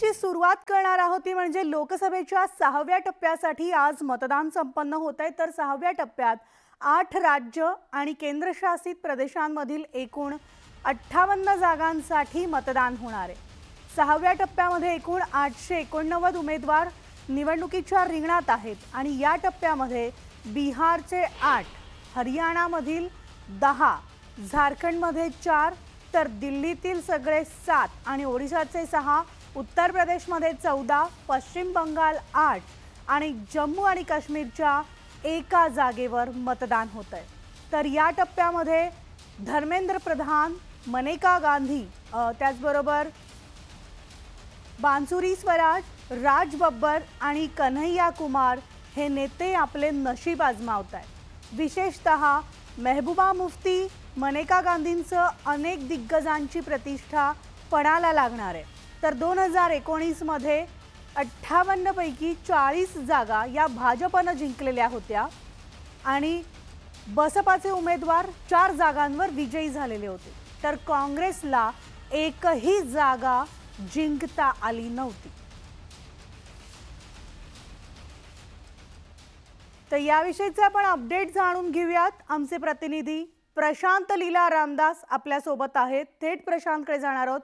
ची सुरुवात करणार आहोत ती म्हणजे लोकसभेच्या सहाव्या टप्प्यासाठी आज मतदान संपन्न होत आहे. तर सहाव्या टप्प्यात आठ राज्य आणि केंद्रशासित प्रदेशांमधील एकूण अठ्ठावन्न जागांसाठी मतदान होणार आहे. सहाव्या टप्प्यामध्ये एकूण आठशे एकोणनव्वद उमेदवार निवडणुकीच्या रिंगणात आहेत आणि या टप्प्यामध्ये बिहारचे आठ हरियाणामधील दहा झारखंडमध्ये चार तर दिल्लीतील सगळे सात आणि ओडिशाचे सहा उत्तर प्रदेशमध्ये चौदा पश्चिम बंगाल आठ आणि जम्मू आणि काश्मीरच्या एका जागेवर मतदान होत आहे तर या टप्प्यामध्ये धर्मेंद्र प्रधान मनेका गांधी त्याचबरोबर बांसुरी स्वराज राज बब्बर आणि कन्हैया कुमार हे नेते आपले नशीब आजमावत आहेत विशेषतः मेहबूबा मुफ्ती मनेका गांधींचं अनेक दिग्गजांची प्रतिष्ठा पणाला लागणार आहे. तर दोन हजार एकोणीसमध्ये अठ्ठावन्नपैकी चाळीस जागा या भाजपनं जिंकलेल्या होत्या. आणि बसपाचे उमेदवार चार जागांवर विजयी झालेले होते. तर काँग्रेसला एकही जागा जिंकता आली नव्हती. तर याविषयीचे आपण अपडेट जाणून घेऊयात. आमचे प्रतिनिधी प्रशांत लीला रामदास आपल्यासोबत आहेत. थेट प्रशांतकडे जाणार आहोत.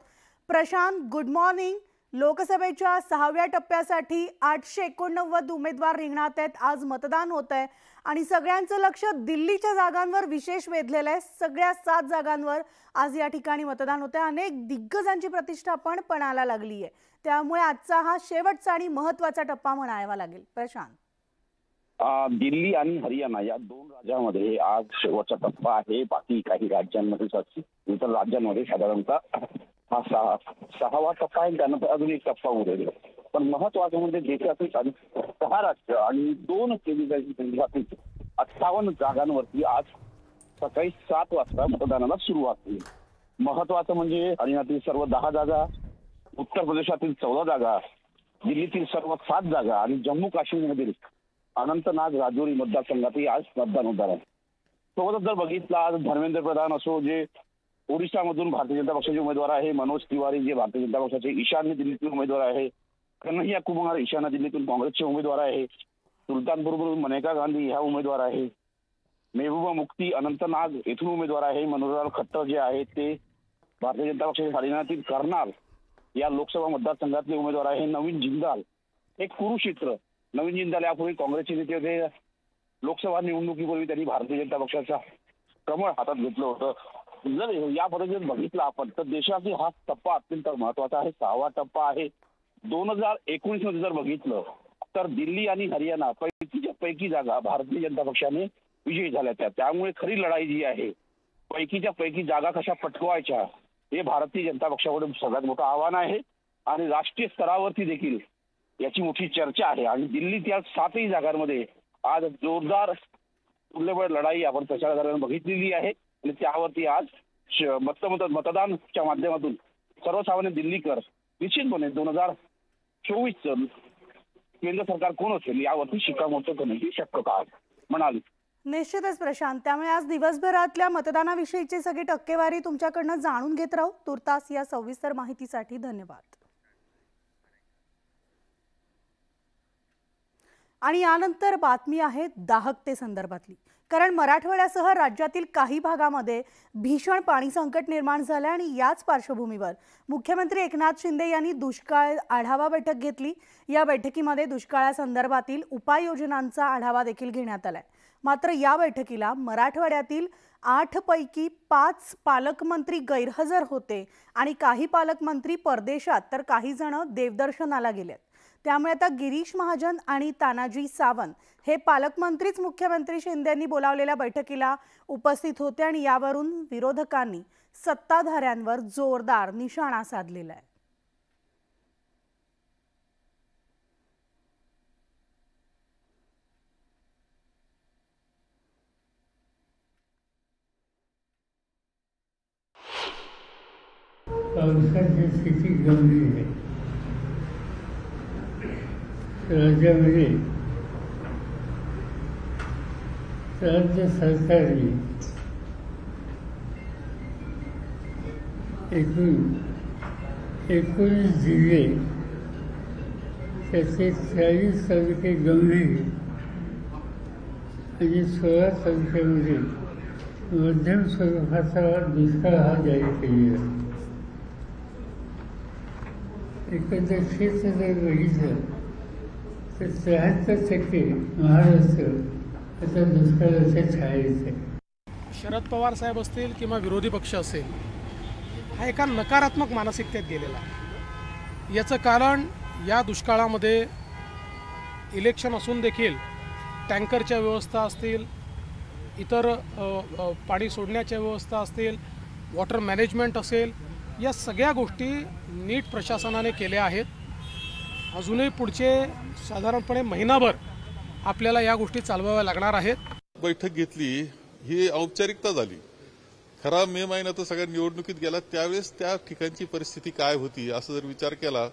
प्रशांत गुड मॉर्निंग लोकसभेच्या सहाव्या टप्प्यासाठी आठशे एकोणनव्वद उमेदवार रिंगणात आहेत. आज मतदान होत आहे. आणि सगळ्यांचं लक्ष दिल्लीच्या जागांवर विशेष वेधलेलं आहे. सगळ्या सात जागांवर आज या ठिकाणी मतदान होत आहे. अनेक दिग्गजांची प्रतिष्ठा पण पणाला लागली आहे. त्यामुळे आजचा हा शेवटचा आणि महत्त्वाचा टप्पा म्हणावा लागेल. प्रशांत. दिल्ली आणि हरियाणा या दोन राज्यामध्ये आज शेवटचा टप्पा आहे. बाकी काही राज्यांमध्ये इतर राज्यांमध्ये साधारणतः हा सहा सहावा टप्पा आहे त्यानंतर अजून एक टप्पा उरेल पण महत्वाचं म्हणजे देशातील सहा राष्ट्र आणि दोन केंद्रातील अठ्ठावन्न जागांवरती आज सकाळी सात वाजता मतदानाला सुरुवात होईल. महत्वाचं म्हणजे हरियाणातील सर्व दहा जागा उत्तर प्रदेशातील चौदा जागा दिल्लीतील सर्व सात जागा आणि जम्मू काश्मीरमधील अनंतनाग राजौरी मतदारसंघातही आज मतदान होणार आहे. सोबतच जर बघितलं आज धर्मेंद्र प्रधान असो जे ओडिशामधून भारतीय जनता पक्षाचे उमेदवार आहे. मनोज तिवारी जे भारतीय जनता पक्षाचे ईशान्य दिल्लीतील उमेदवार आहे. कन्हैया कुमार ईशान्य दिल्लीतून काँग्रेसचे उमेदवार आहे. सुलतानपूरमधून मनेका गांधी ह्या उमेदवार आहे. मेहबूबा मुक्ती अनंतनाग येथून उमेदवार आहे. मनोहरलाल खट्टर जे आहेत ते भारतीय जनता पक्षाचे हरियाणातील करणार या लोकसभा मतदारसंघातले उमेदवार आहे. नवीन जिंदाल हे कुरुक्षेत्र. नवीन जिंदाल यापूर्वी काँग्रेसचे नेते होते. लोकसभा निवडणुकीपूर्वी त्यांनी भारतीय जनता पक्षाचा कमळ हातात घेतलं होतं. जर या पद्धतीने बघितलं आपण. तर देशातील हा टप्पा अत्यंत महत्त्वाचा आहे. सहावा टप्पा आहे. दोन हजार एकोणीसमध्ये जर बघितलं तर दिल्ली आणि हरियाणा पैकीच्या पैकी जागा भारतीय जनता पक्षाने विजयी झाल्या त्या. त्यामुळे खरी लढाई जी आहे पैकीच्या पैकी जागा कशा पटकवायच्या हे भारतीय जनता पक्षाकडे सगळ्यात मोठं आव्हान आहे. आणि राष्ट्रीय स्तरावरती देखील याची मोठी चर्चा आहे. आणि दिल्लीत या सातही जागांमध्ये आज जोरदार तुल्यबळ लढाई आपण प्रचारादरम्यान बघितलेली आहे. आणि त्यावरती आज श- मतदानच्या माध्यमातून सर्वसामान्य दिल्लीकर निश्चितपणे दोन हजार चोवीस केंद्र सरकार कोण असेल यावरती शिक्कामोर्तब करण्याची शक्यता आहे. म्हणाली. निश्चितच प्रशांत. त्यामुळे आज दिवसभरातल्या मतदानाविषयीची सगळी टक्केवारी तुमच्याकडनं जाणून घेत राहू. तुर्तास या सविस्तर माहितीसाठी धन्यवाद. आणि यानंतर बातमी आहे दाहकते संदर्भातली. कारण मराठवाड्यासह राज्यातील काही भागामध्ये भीषण पाणी संकट निर्माण झालं आणि याच पार्श्वभूमीवर मुख्यमंत्री एकनाथ शिंदे यांनी दुष्काळ आढावा बैठक घेतली. या बैठकीमध्ये दुष्काळासंदर्भातील उपाययोजनांचा आढावा देखील घेण्यात आलाय. मात्र या बैठकीला मराठवाड्यातील आठ पैकी पाच पालकमंत्री गैरहजर होते आणि काही पालकमंत्री परदेशात तर काही जण देवदर्शनाला गेलेत. त्यामुळे आता गिरीश महाजन आणि तानाजी सावंत हे पालकमंत्रीच मुख्यमंत्री शिंदेंनी बोलावलेल्या बैठकीला उपस्थित होते आणि यावरून विरोधकांनी सत्ताधाऱ्यांवर जोरदार निशाणा साधलेला आहे. पावसाची स्थिती गंभीर आहे राज्यामध्ये राज्य सरकारने एकूण एकोणीस जिल्हे त्याचे चाळीस तालुके गंभीर आणि सोळा तालुक्यामध्ये मध्यम स्वरूपाचा दुष्काळ हा जाहीर केलेला आहे. एकंदर क्षेत्र जर बघितलं तर त्र्याहत्तर टक्के महाराष्ट्र आता दुष्काळाच्या छायेत आहे शरद पवार साहेब असतील किंवा विरोधी पक्ष असेल हा एका नकारात्मक मानसिकतेत गेलेला आहे. याचं कारण या दुष्काळामध्ये इलेक्शन असून देखील टँकरच्या व्यवस्था असतील इतर पाणी सोडण्याच्या व्यवस्था असतील वॉटर मॅनेजमेंट असेल या सगळ्या गोष्टी नीट प्रशासनाने केल्या आहेत. अजूनही पुढचे साधारणपणे महिनाभर आपल्याला या गोष्टी चालवाव्या लागणार आहेत. बैठक घेतली ही औपचारिकता झाली. खरा मे महिना तर सगळ्या निवडणुकीत गेला त्यावेळेस त्या ठिकाणची परिस्थिती काय होती असं जर विचार केला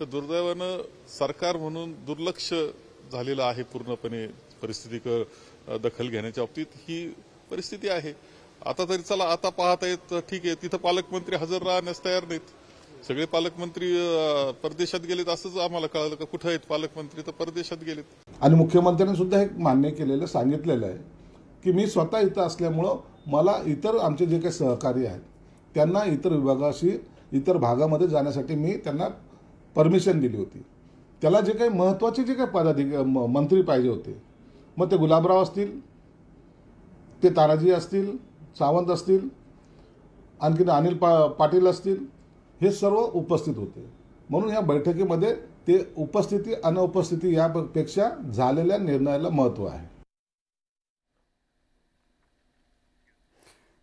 तर दुर्दैवानं सरकार म्हणून दुर्लक्ष झालेलं आहे पूर्णपणे परिस्थिती क- दखल घेण्याच्या बाबतीत. ही परिस्थिती आहे. आता तरी चला आता पाहता येत ठीक आहे तिथं पालकमंत्री हजर राहण्यास तयार नाहीत. सगळे पालकमंत्री परदेशात गेलेत असंच आम्हाला कळालं का कुठं आहेत पालकमंत्री? तर परदेशात गेलेत. आणि मुख्यमंत्र्यांनी सुद्धा हे मान्य केलेलं सांगितलेलं आहे की मी स्वतः इथं असल्यामुळं मला इतर आमचे जे काही सहकारी आहेत त्यांना इतर विभागाशी इतर भागामध्ये जाण्यासाठी मी त्यांना परमिशन दिली होती. त्याला जे काही महत्त्वाचे जे काही पदाधिक म- मंत्री पाहिजे होते मग ते गुलाबराव असतील ते तानाजी असतील सावंत असतील आणखीन अनिल पा पाटील असतील हे सर्व उपस्थित होते. म्हणून या बैठकीमध्ये ते उपस्थिती अनुपस्थिती यापेक्षा झालेल्या निर्णयाला महत्त्व आहे.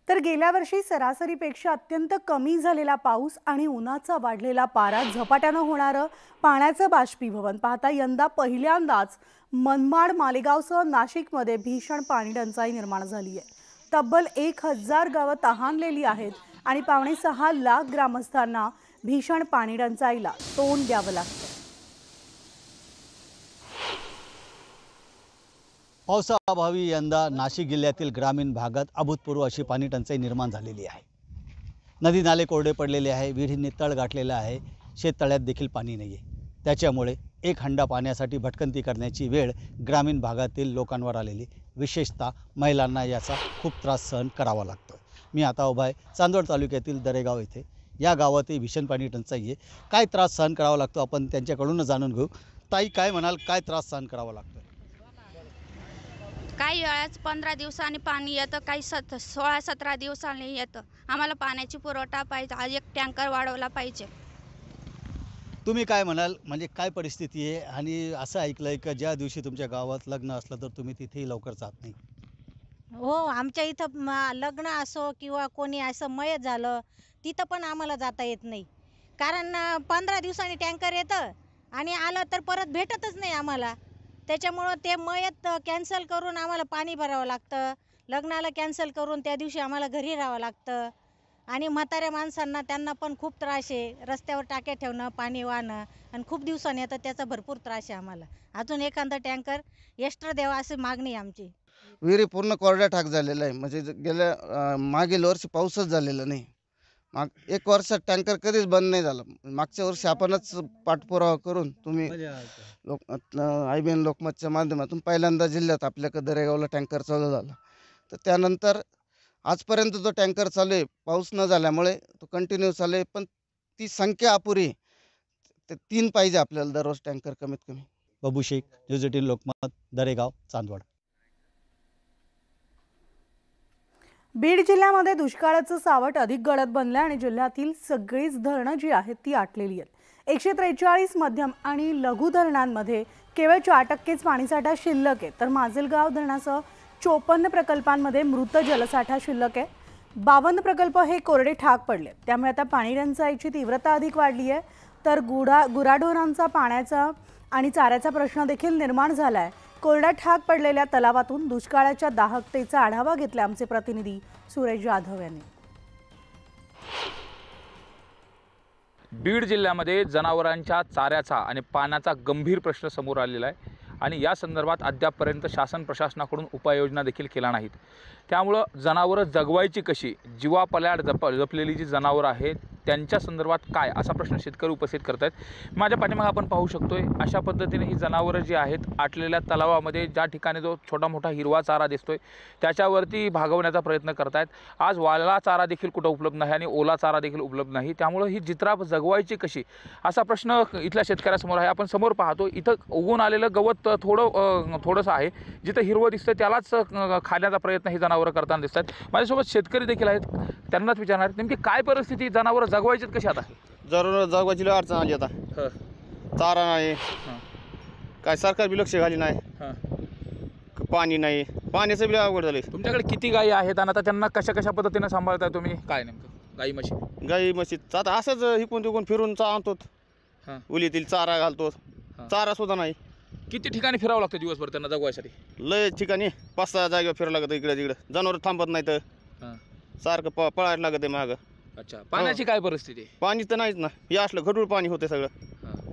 तर गेल्या वर्षी सरासरीपेक्षा अत्यंत कमी झालेला पाऊस आणि उन्हाचा वाढलेला पारा झपाट्यानं होणारं पाण्याचं बाष्पीभवन पाहता यंदा पहिल्यांदाच मनमाड मालेगावसह नाशिकमध्ये भीषण पाणी टंचाई निर्माण झाली आहे तब्बल एक हजार गावं तहानलेली आहेत. आणि पावणे सहा लाख ग्रामस्थांना भीषण पाणी टंचाईला तोंड द्यावं लागतं. पावसाअभावी यंदा नाशिक जिल्ह्यातील ग्रामीण भागात अभूतपूर्व अशी पाणी टंचाई निर्माण झालेली आहे. नदी नाले कोरडे पडलेले आहे विहिरींनी तळ गाठलेला आहे शेततळ्यात देखील पाणी नाही आहे त्याच्यामुळे एक हंडा पाण्यासाठी भटकंती करण्याची वेळ ग्रामीण भागातील लोकांवर आलेली. विशेषतः महिलांना याचा खूप त्रास सहन करावा लागतो. मी आता उभा आहे. चांदवड तालुक्यातील दरेगाव येथे या गावातही भीषण पाणी टंचाई आहे. काय त्रास सहन करावा लागतो? आपण त्यांच्याकडूनच जाणून घेऊ. ताई काय म्हणाल? काय त्रास सहन करावा लागतो काही वेळाच पंधरा दिवसांनी पाणी येतं काही सत सोळा सतरा दिवसांनी येतं. आम्हाला पाण्याची पुरवठा पाहिजे. आज एक टँकर वाढवला पाहिजे. तुम्ही काय म्हणाल? म्हणजे काय परिस्थिती आहे? आणि असं ऐकलं आहे का ज्या दिवशी तुमच्या गावात लग्न असलं तर तुम्ही तिथेही लवकर जात नाही. हो आमच्या इथं लग्न असो किंवा कोणी असं मयत झालं तिथं पण आम्हाला जाता येत नाही. कारण पंधरा दिवसांनी टँकर येतं आणि आलं तर परत भेटतच नाही आम्हाला. त्याच्यामुळं ते मयत कॅन्सल करून आम्हाला पाणी भरावं लागतं. लग्नाला कॅन्सल करून त्या दिवशी आम्हाला घरी राहावं लागतं. आणि म्हाताऱ्या माणसांना त्यांना पण खूप त्रास आहे. रस्त्यावर टाक्या ठेवणं पाणी वाहणं आणि खूप दिवसांनी येतं त्याचा भरपूर त्रास आहे आम्हाला. अजून एखादा टँकर एक्स्ट्रा द्यावा अशी मागणी आमची. विहिरी पूर्ण कोरड्या ठाक झालेल्या आहे. म्हणजे ज- गेल्या अं, मागील वर्षी पाऊसच झालेला नाही. माग एक वर्षात टँकर कधीच बंद नाही झाला. मागच्या वर्षी आपणच पाठपुरावा करून तुम्ही लोक आय बी एन लोकमतच्या माध्यमातून पहिल्यांदा जिल्ह्यात आपल्याकडे दरेगावला टँकर चालू झाला. तर त्यानंतर आजपर्यंत जो टँकर चालू आहे पाऊस न झाल्यामुळे तो कंटिन्यू चालू आहे. पण ती संख्या अपुरी आहे. ते तीन पाहिजे आपल्याला दररोज टँकर कमीत कमी. Babu Shaikh news eighteen Lokmat Daregaon Chandwad. Beed जिल्ह्यामध्ये दुष्काळाचं सावट अधिक गडद बनलं आणि जिल्ह्यातील सगळीच धरणं जी आहेत ती आटलेली आहेत. एकशे त्रेचाळीस मध्यम आणि लघु धरणांमध्ये केवळ चार टक्केच पाणीसाठा शिल्लक आहे. तर माजलगाव धरणासह चोपन्न प्रकल्पांमध्ये मृत जलसाठा शिल्लक आहे. बावन्न प्रकल्प हे कोरडे ठाक पडले. त्यामुळे आता पाणी टंचाईची तीव्रता अधिक वाढली आहे. तर गुडा गुराढोरांचा पाण्याचा आणि चाऱ्याचा प्रश्न देखील निर्माण झाला आहे कोरडा ठाक पडलेल्या तलावातून दुष्काळाच्या दाहकतेचा आढावा घेतला आमचे प्रतिनिधी सुरेश जाधव यांनी. बीड जिल्ह्यामध्ये जनावरांच्या चाऱ्याचा आणि पाण्याचा गंभीर प्रश्न समोर आलेला आहे आणि या संदर्भात अद्यापपर्यंत शासन प्रशासनाकडून उपाययोजना देखील केल्या नाहीत. त्यामुळं जनावरं जगवायची कशी? जीवापल्याड जप जपलेली जी जनावरं आहेत त्यांच्या संदर्भात काय असा प्रश्न शेतकरी उपस्थित करत आहेत माझ्या पाठीमागे आपण पाहू शकतोय अशा पद्धतीने ही जनावरं जी आहेत आटलेल्या तलावामध्ये ज्या ठिकाणी जो छोटा मोठा हिरवा चारा दिसतोय त्याच्यावरती भागवण्याचा प्रयत्न करत आहेत आज वाळला चारा देखील कुठं उपलब्ध नाही आणि ओला चारा देखील उपलब्ध नाही. त्यामुळं ही जित्रा जगवायची कशी? असा प्रश्न इथल्या शेतकऱ्यासमोर आहे. आपण समोर पाहतो इथं उगून आलेलं गवत थोडं थोडंसं आहे. जिथं हिरवं दिसतं त्यालाच खाण्याचा प्रयत्न ही जनावरं करताना दिसतात माझ्यासोबत शेतकरी देखील आहेत. त्यांनाच विचारणार नेमकी काय परिस्थिती? जनावरं जगवायचीत कशी आता? जरूर जागवायची लय अडचण आली आता. हं, चारा नाही. हं, काय सरकार बी लक्ष घाली नाही. हं. क- पाणी नाही. पाण्याचं बी अवघड झालंय. तुमच्याकडे किती गायी आहेत आणि आता त्यांना कशा कशा पद्धतीने सांभाळताय तुम्ही? काय नेमकं? गाई म्हशी? गाई म्हशीत आता असंच हिकून तिकून फिरून चा आणतो हां. उलीतील चारा घालतो. चारा सुद्धा नाही. किती ठिकाणी फिरावं लागतं दिवसभर त्यांना जगवायसाठी? लय ठिकाणी पाच सहा जागेवर फिरावं लागतं इकडे तिकडे. जनावर थांबत नाही तर हां. सारखं प पळायला लागत आहे माग. अच्छा पाण्याची काय परिस्थिती? आहे पाणी तर नाहीच ना. हे असलं घडूळ पाणी होते सगळं. हां.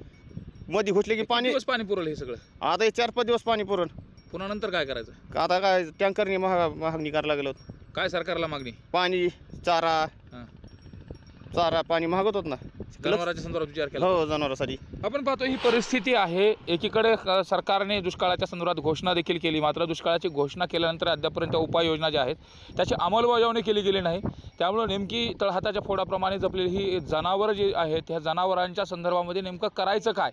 मध्ये घुसले की किती पाणी दिवस पाणी पुरवलं हे सगळं? आता हे चार पाच दिवस पाणी पुरण. पुन्हा नंतर काय करायचं? आता काय टँकरने महाग मागणी करायला लागलो काय सरकारला मागणी? पाणी चारा हां. चारा पाणी मागत होत ना. जनावरांच्या संदर्भात विचार केला. हो जनावरांसाठी. आपण पाहतो ही परिस्थिती आहे. एकीकडे क- सरकारने दुष्काळाच्या संदर्भात घोषणा देखील केली. मात्र दुष्काळाची घोषणा केल्यानंतर अद्यापर्यंत उपाययोजना ज्या आहेत त्याची अंमलबजावणी केली गेली नाही. त्यामुळे नेमकी तळहाताच्या फोडाप्रमाणे जपलेली ही जनावरं जी आहेत ह्या जनावरांच्या संदर्भामध्ये नेमकं करायचं काय?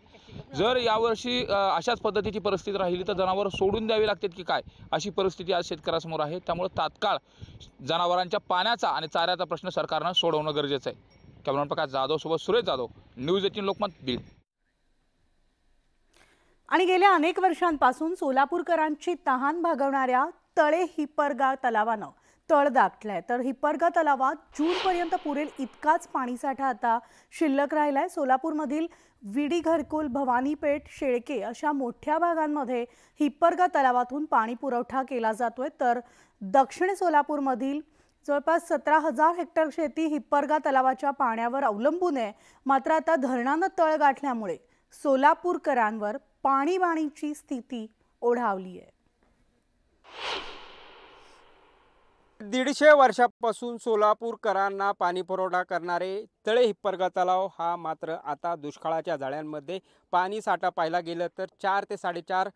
जर यावर्षी अ, अशाच पद्धतीची परिस्थिती राहिली तर जनावरं सोडून द्यावी लागतात की काय? अशी परिस्थिती आज शेतकऱ्यासमोर आहे. त्यामुळे तात्काळ जनावरांच्या पाण्याचा आणि चाऱ्याचा प्रश्न सरकारनं सोडवणं गरजेचं आहे. कॅमेरामॅन प्रकाश जाधव सोबत सुरेश जाधव. न्यूज एटीन लोकमत बिल आणि गेल्या अनेक वर्षांपासून सोलापूरकरांची तहान भागवणाऱ्या तळे हिपरगा तलावानं तळ दाखलाय. तर हिपरगा तलावात जूनपर्यंत पुरेल इतकाच पाणीसाठा आता शिल्लक राहिलाय. सोलापूरमधील विडी घरकुल भवानीपेठ शेळके अशा मोठ्या भागांमध्ये हिप्परगा तलावातून पाणी पुरवठा केला जातोय. तर दक्षिण सोलापूरमधील जवळपास सतरा हजार हेक्टर शेती हिप्परगा तलावाच्या पाण्यावर अवलंबून आहे. मात्र आता धरणानं तळ गाठल्यामुळे सोलापूरकरांवर पाणीबाणीची स्थिती ओढावली आहे दीडशे वर्षापासून सोलापूरकरांना पाणीपुरवठा करणारे तळे हिप्परगा तलाव हा मात्र आता दुष्काळाच्या जाळ्यांमध्ये पाणी साठा पाहायला गेलं तर चार ते साडेचार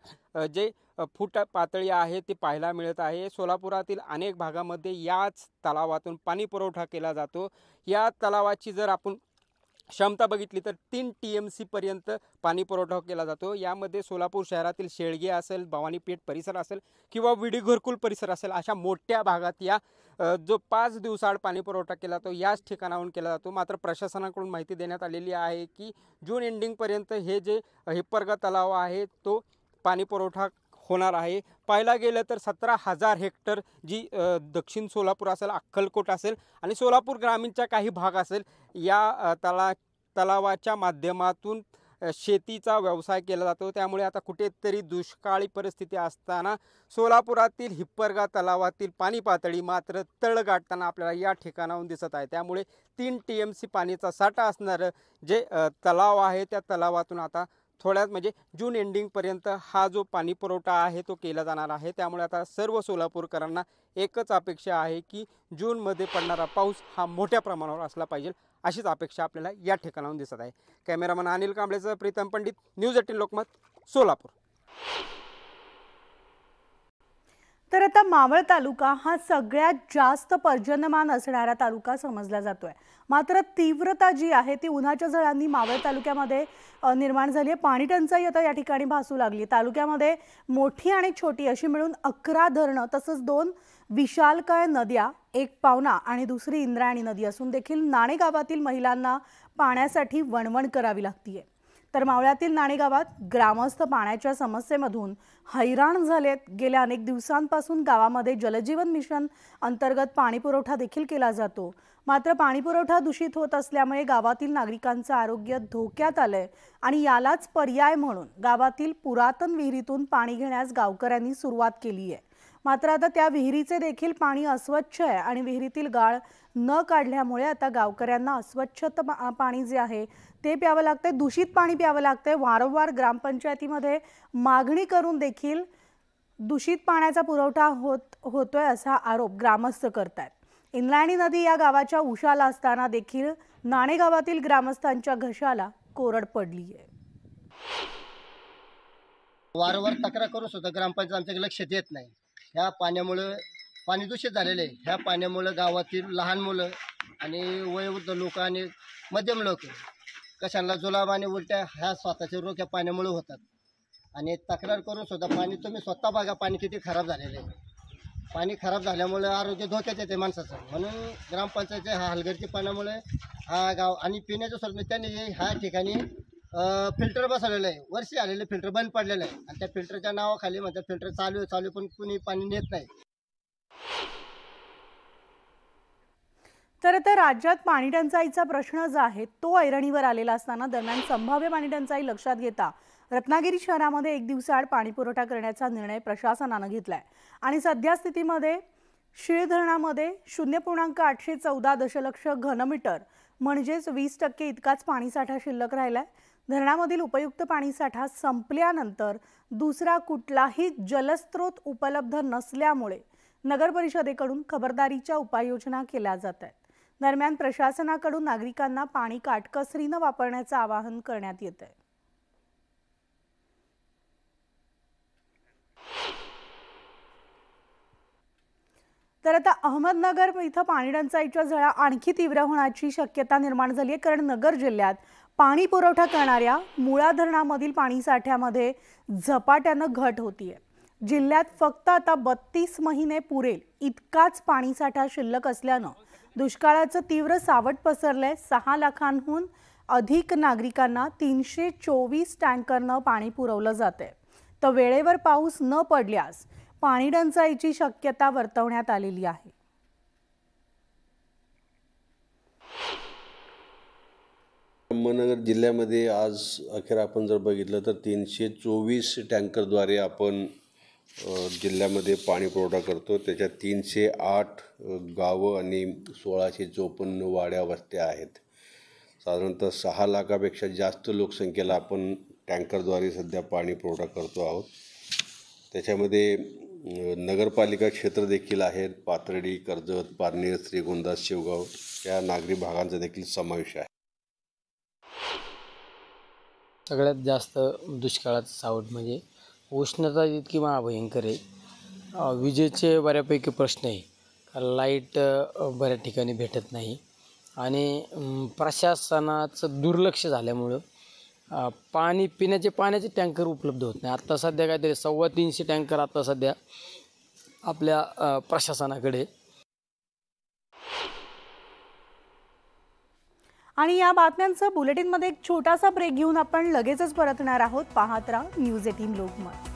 जे फूट पातळी आहे ती पाहायला मिळत आहे. सोलापुरातील अनेक भागामध्ये याच तलावातून पाणी पुरवठा केला जातो. या तलावाची जर आपण क्षमता बघितली तर तीन टी एम सीपर्यंत पाणी पुरवठा केला जातो. यामध्ये सोलापूर शहरातील शेळगे असेल भवानीपेठ परिसर असेल किंवा विडी घरकुल परिसर असेल अशा मोठ्या भागात या जो पाच दिवसाआड पाणी पुरवठा केला जातो याच ठिकाणाहून केला जातो. मात्र प्रशासनाकडून माहिती देण्यात आलेली आहे की जून एंडिंगपर्यंत हे जे हिप्परगा तलाव आहे तो पाणी पुरवठा होणार आहे. पाहायला गेलं तर सतरा हजार हेक्टर जी दक्षिण सोलापूर असेल अक्कलकोट असेल आणि सोलापूर ग्रामीणचा काही भाग असेल या तला तलावाच्या माध्यमातून शेतीचा व्यवसाय केला जातो. त्यामुळे आता कुठेतरी दुष्काळी परिस्थिती असताना सोलापुरातील हिप्परगा तलावातील पाणी पातळी मात्र तळ गाठताना आपल्याला या ठिकाणाहून दिसत आहे. त्यामुळे तीन टी एम सी पाणीचा साठा असणारं जे तलाव आहे त्या तलावातून आता थोड्यात म्हणजे जून एंडिंगपर्यंत हा जो पाणी पुरवठा आहे तो केला जाणार आहे. त्यामुळे आता सर्व सोलापूरकरांना एकच अपेक्षा आहे की जूनमध्ये पडणारा पाऊस हा मोठ्या प्रमाणावर असला पाहिजे अशीच अपेक्षा आपल्याला या ठिकाणाहून दिसत आहे. कॅमेरामन अनिल कांबळेचं प्रीतम पंडित न्यूज एटीन लोकमत सोलापूर. तर आता मावळ तालुका हा सगळ्यात जास्त पर्जन्यमान असणारा तालुका समजला जातोय. मात्र तीव्रता जी आहे ती उन्हाच्या झळांनी मावळ तालुक्यामध्ये निर्माण झाली आहे. पाणी टंचाई आता या ठिकाणी भासू लागली. तालुक्यामध्ये मोठी आणि छोटी अशी मिळून अकरा धरणं तसंच दोन विशालकाय नद्या एक पावना आणि दुसरी इंद्रायणी नदी असून देखील नाणे गावातील महिलांना पाण्यासाठी वणवण करावी लागतीये. तर मावळ्यातील नाणे गावात ग्रामस्थ पाण्याच्या समस्येमधून हैराण झालेत. गेल्या अनेक दिवसांपासून गावामध्ये जलजीवन मिशन अंतर्गत पाणीपुरवठा देखील केला जातो. मात्र पाणीपुरवठा दूषित होत असल्यामुळे गावातील नागरिकांचं आरोग्य धोक्यात आलंय आणि यालाच पर्याय म्हणून गावातील पुरातन विहिरीतून पाणी घेण्यास गावकऱ्यांनी सुरुवात केली आहे. मात्र आता त्या विहिरीचे देखील पाणी अस्वच्छ आहे आणि विहिरीतील गाळ न काढल्यामुळे आता गावकऱ्यांना अस्वच्छ पाणी जे आहे ते प्यावं लागतंय दूषित पाणी प्यावं लागतंय. वारंवार ग्रामपंचायतीमध्ये मागणी करून देखील दूषित पाण्याचा पुरवठा होत होतोय असा आरोप ग्रामस्थ करतायत. इंद्रायणी नदी या गावाच्या उशाला असताना देखील नाणेगावातील ग्रामस्थांच्या घशाला कोरड पडली आहे. वारंवार तक्रार करून सुद्धा ग्रामपंचायत आमच्याकडे लक्षात येत नाही. ह्या पाण्यामुळं पाणी दूषित झालेलं आहे. ह्या पाण्यामुळं गावातील लहान मुलं आणि वयोवृद्ध लोक आणि मध्यम लोक कशाला जुलाब आणि उलट्या ह्या स्वतःचे रोग ह्या पाण्यामुळे होतात. आणि तक्रार करून सुद्धा पाणी तुम्ही स्वतः बघा पाणी किती खराब झालेलं आहे. पाणी खराब झाल्यामुळे आरोग्य धोक्यात येते माणसाचं. म्हणून ग्रामपंचायतच्या हा हलगर्जी पाण्यामुळे हा गाव आणि पिण्याच्या स्वरूपात त्यांनी ह्या ठिकाणी फिल्टर बसवलेलं आहे. वर्षी आलेलं फिल्टर बंद पडलेलं आहे. आणि त्या फिल्टरच्या नावाखाली म्हणतात फिल्टर चालू आहे चालू पण कुणी पाणी नेत नाही. तर आता राज्यात पाणी टंचाईचा प्रश्न जो आहे तो ऐरणीवर आलेला असताना दरम्यान संभाव्य पाणी टंचाई लक्षात घेता रत्नागिरी शहरामध्ये एक दिवसाआड पाणी पुरवठा करण्याचा निर्णय प्रशासनानं घेतलाय. आणि सध्या स्थितीमध्ये शीळ धरणामध्ये शून्य पूर्णांक आठशे चौदा दशलक्ष घनमीटर म्हणजेच वीस टक्के इतकाच पाणीसाठा शिल्लक राहिलाय. धरणामधील उपयुक्त पाणीसाठा संपल्यानंतर दुसरा कुठलाही जलस्रोत उपलब्ध नसल्यामुळे नगर परिषदेकडून खबरदारीच्या उपाययोजना केल्या जात आहेत. दरम्यान प्रशासनाकडून नागरिकांना पाणी काटकसरीनं वापरण्याचं आवाहन करण्यात येत आहे तर आता अहमदनगर इथं पाणी टंचाईच्या झळा आणखी तीव्र होण्याची शक्यता निर्माण झाली आहे. कारण नगर जिल्ह्यात पाणी पुरवठा करणाऱ्या मुळा धरणामधील पाणी साठ्यामध्ये झपाट्यानं घट होतीये. जिल्ह्यात फक्त आता बत्तीस महिने पुरेल इतकाच पाणीसाठा शिल्लक असल्यानं दुष्काळाचं तीव्र सावट पसरलंय. सहा लाखांहून अधिक नागरिकांना तीनशे चोवीस टँकरनं पाणी पुरवलं आहे तर वेळेवर पाऊस न पडल्यास पाणी टंचाईची शक्यता वर्तवण्यात आलेली आहे. अहमदनगर जिल्ह्यामध्ये आज अखेर आपण जर बघितलं तर तीनशे चोवीस टँकरद्वारे आपण जिल्ह्यामध्ये पाणी पुरवठा करतो. त्याच्यात तीनशे आठ गावं आणि सोळाशे चोपन्न वाड्या वस्त्या आहेत. साधारणतः सहा लाखापेक्षा जास्त लोकसंख्येला आपण टँकरद्वारे सध्या पाणी पुरवठा करतो आहोत. त्याच्यामध्ये नगरपालिका क्षेत्र देखील आहेत. पाथर्डी कर्जत पारनेर श्रीगोंदा शेवगाव या नागरी भागांचा देखील समावेश आहे. सगळ्यात जास्त दुष्काळाचं सावट म्हणजे उष्णता इतकी महाभयंकर आहे. विजेचे बऱ्यापैकी प्रश्न आहे. कारण लाइट बऱ्या बऱ्याच ठिकाणी भेटत नाही. आणि प्रशासनाचं दुर्लक्ष झाल्यामुळं पाणी पिण्याचे पाण्याचे टँकर उपलब्ध होत नाही. आत्ता सध्या काहीतरी सव्वा तीनशे टँकर आत्ता सध्या आपल्या प्रशासनाकडे. आणि या बातम्यांचं बुलेटिनमध्ये एक छोटासा ब्रेक घेऊन आपण लगेचच परतणार आहोत. पाहत राहा न्यूज एटीन लोकमत.